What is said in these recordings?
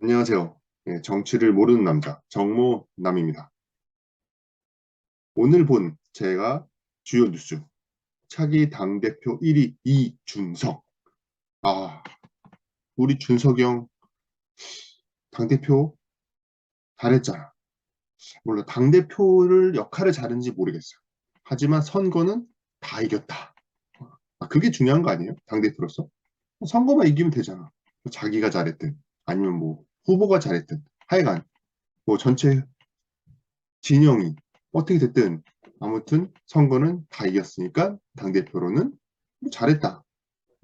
안녕하세요. 예, 정치를 모르는 남자 정모남입니다. 오늘 본 제가 주요 뉴스 차기 당대표 1위 이준석 아 우리 준석이 형 당대표 잘했잖아. 물론 당대표를 역할을 잘했는지 모르겠어요. 하지만 선거는 다 이겼다. 아, 그게 중요한 거 아니에요? 당대표로서? 선거만 이기면 되잖아. 자기가 잘했든 아니면 뭐 후보가 잘했든 하여간 뭐 전체 진영이 어떻게 됐든 아무튼 선거는 다 이겼으니까 당대표로는 뭐 잘했다.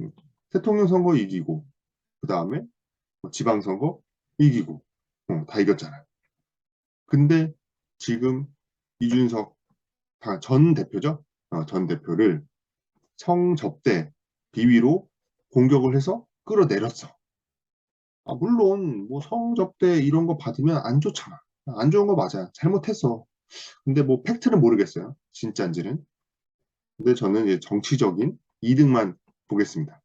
음, 대통령 선거 이기고 그 다음에 뭐 지방선거 이기고 어, 다 이겼잖아요. 근데 지금 이준석 다전 대표죠. 어, 전 대표를 성접대 비위로 공격을 해서 끌어내렸어. 아, 물론 뭐 성접대 이런 거 받으면 안 좋잖아. 안 좋은 거 맞아. 잘못했어. 근데 뭐 팩트는 모르겠어요. 진짜인지는. 근데 저는 이제 정치적인 이득만 보겠습니다.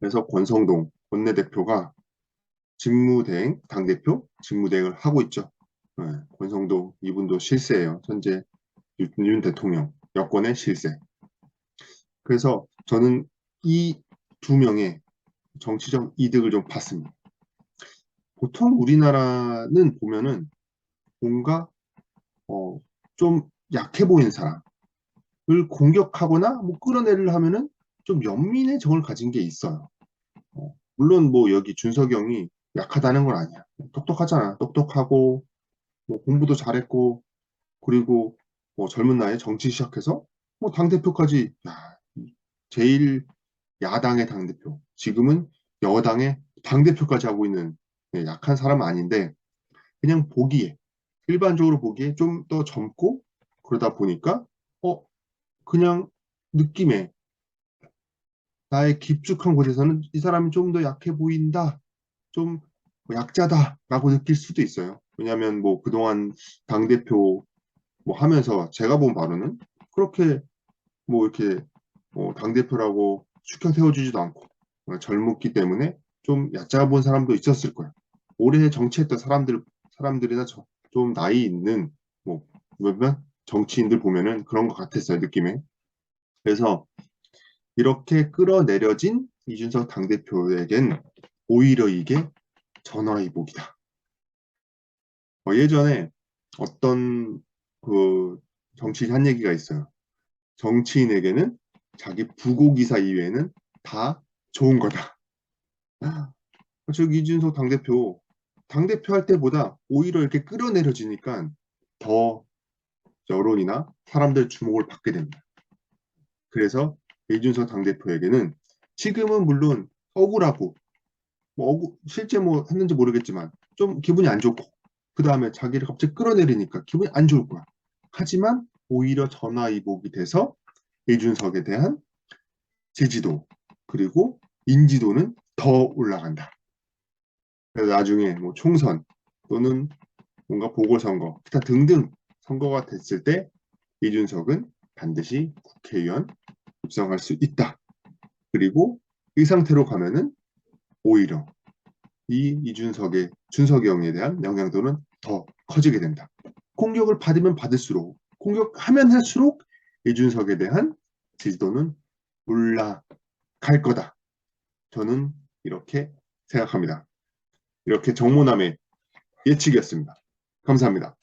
그래서 권성동 원내대표가 직무대행, 당대표 직무대행을 하고 있죠. 네, 권성동 이분도 실세예요. 현재 윤, 윤 대통령 여권의 실세. 그래서 저는 이 두 명의 정치적 이득을 좀 봤습니다. 보통 우리나라는 보면은 뭔가 어, 좀 약해 보이는 사람을 공격하거나 뭐 끌어내려 하면은 좀 연민의 정을 가진 게 있어요. 어, 물론 뭐 여기 준석이 형이 약하다는 건 아니야. 똑똑하잖아. 똑똑하고 뭐 공부도 잘했고 그리고 뭐 젊은 나이에 정치 시작해서 뭐 당 대표까지 야, 제일 야당의 당대표. 지금은 여당의 당대표까지 하고 있는 네, 약한 사람은 아닌데 그냥 보기에 일반적으로 보기에 좀 더 젊고 그러다 보니까 어 그냥 느낌에 나의 깊숙한 곳에서는 이 사람이 좀 더 약해 보인다 좀 약자다 라고 느낄 수도 있어요. 왜냐하면 뭐 그동안 당대표 뭐 하면서 제가 본 바로는 그렇게 뭐 이렇게 뭐 당대표라고 숙혀 세워주지도 않고 젊었기 때문에 좀 얕잡아 본 사람도 있었을 거야. 오래 정치했던 사람들, 사람들이나 저, 좀 나이 있는, 뭐, 몇몇 정치인들 보면은 그런 것 같았어요, 느낌에. 그래서 이렇게 끌어내려진 이준석 당대표에겐 오히려 이게 전화위복이다. 어, 예전에 어떤 그 정치인 한 얘기가 있어요. 정치인에게는 자기 부고기사 이외에는 다 좋은 거다. 즉 이준석 당대표 당대표 할 때보다 오히려 이렇게 끌어내려지니까 더 여론이나 사람들 주목을 받게 됩니다. 그래서 이준석 당대표에게는 지금은 물론 억울하고 뭐 억울, 실제 뭐 했는지 모르겠지만 좀 기분이 안 좋고 그 다음에 자기를 갑자기 끌어내리니까 기분이 안 좋을 거야. 하지만 오히려 전화위복이 돼서 이준석에 대한 제지도 그리고 인지도는 더 올라간다. 그래서 나중에 뭐 총선 또는 뭔가 보궐선거 기타 등등 선거가 됐을 때 이준석은 반드시 국회의원 입성할 수 있다. 그리고 이 상태로 가면은 오히려 이 이준석의 준석이 형에 대한 영향도는 더 커지게 된다. 공격을 받으면 받을수록 공격하면 할수록 이준석에 대한 지지도는 올라갈 거다. 저는 이렇게 생각합니다. 이렇게 정모남의 예측이었습니다. 감사합니다.